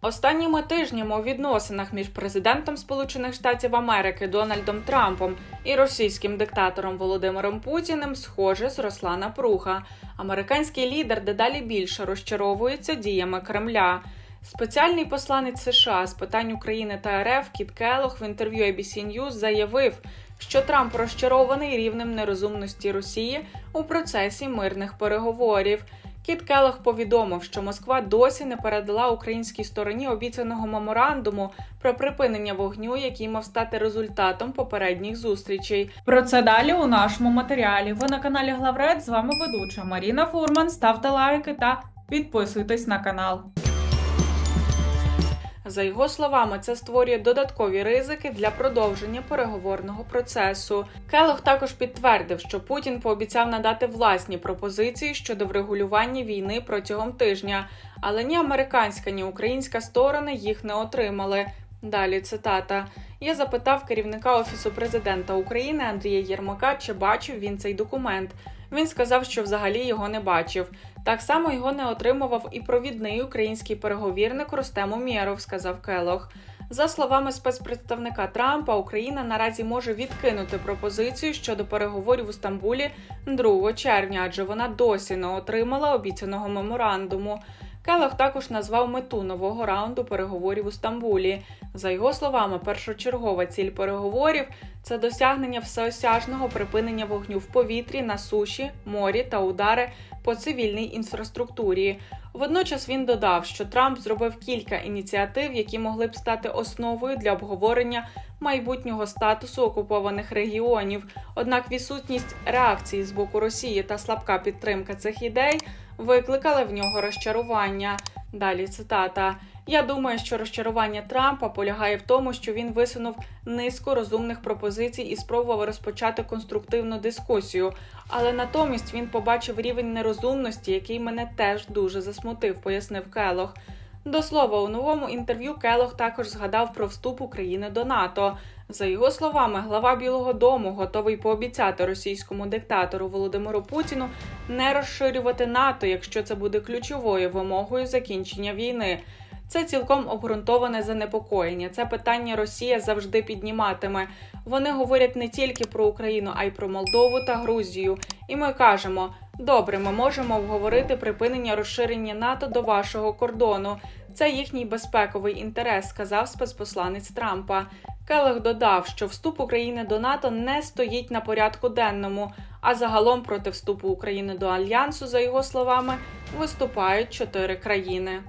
Останніми тижнями у відносинах між президентом Сполучених Штатів Америки Дональдом Трампом і російським диктатором Володимиром Путіним, схоже, зросла напруга. Американський лідер дедалі більше розчаровується діями Кремля. Спеціальний посланець США з питань України та РФ Кіт Келох в інтерв'ю ABC News заявив, що Трамп розчарований рівнем нерозумності Росії у процесі мирних переговорів. Кіт Келах повідомив, що Москва досі не передала українській стороні обіцяного меморандуму про припинення вогню, який мав стати результатом попередніх зустрічей. Про це далі у нашому матеріалі. Ви на каналі Главред. З вами ведуча Маріна Фурман. Ставте лайки та підписуйтесь на канал. За його словами, це створює додаткові ризики для продовження переговорного процесу. Келох також підтвердив, що Путін пообіцяв надати власні пропозиції щодо врегулювання війни протягом тижня, але ні американська, ні українська сторони їх не отримали. Далі цитата. Я запитав керівника офісу президента України Андрія Єрмака, чи бачив він цей документ. Він сказав, що взагалі його не бачив. Так само його не отримував і провідний український переговірник Ростем Умєров, сказав Келох. За словами спецпредставника Трампа, Україна наразі може відкинути пропозицію щодо переговорів у Стамбулі 2 червня, адже вона досі не отримала обіцяного меморандуму. Келох також назвав мету нового раунду переговорів у Стамбулі. За його словами, першочергова ціль переговорів це досягнення всеосяжного припинення вогню в повітрі, на суші, морі та удари по цивільній інфраструктурі. Водночас він додав, що Трамп зробив кілька ініціатив, які могли б стати основою для обговорення майбутнього статусу окупованих регіонів. Однак відсутність реакції з боку Росії та слабка підтримка цих ідей викликали в нього розчарування. Далі цитата. Я думаю, що розчарування Трампа полягає в тому, що він висунув низку розумних пропозицій і спробував розпочати конструктивну дискусію. Але натомість він побачив рівень нерозумності, який мене теж дуже засмутив, пояснив Келох. До слова, у новому інтерв'ю Келох також згадав про вступ України до НАТО. За його словами, глава Білого Дому готовий пообіцяти російському диктатору Володимиру Путіну не розширювати НАТО, якщо це буде ключовою вимогою закінчення війни. Це цілком обґрунтоване занепокоєння. Це питання Росія завжди підніматиме. Вони говорять не тільки про Україну, а й про Молдову та Грузію. І ми кажемо: добре, ми можемо обговорити припинення розширення НАТО до вашого кордону. Це їхній безпековий інтерес, сказав спецпосланець Трампа. Келех додав, що вступ України до НАТО не стоїть на порядку денному. А загалом проти вступу України до альянсу, за його словами, виступають чотири країни.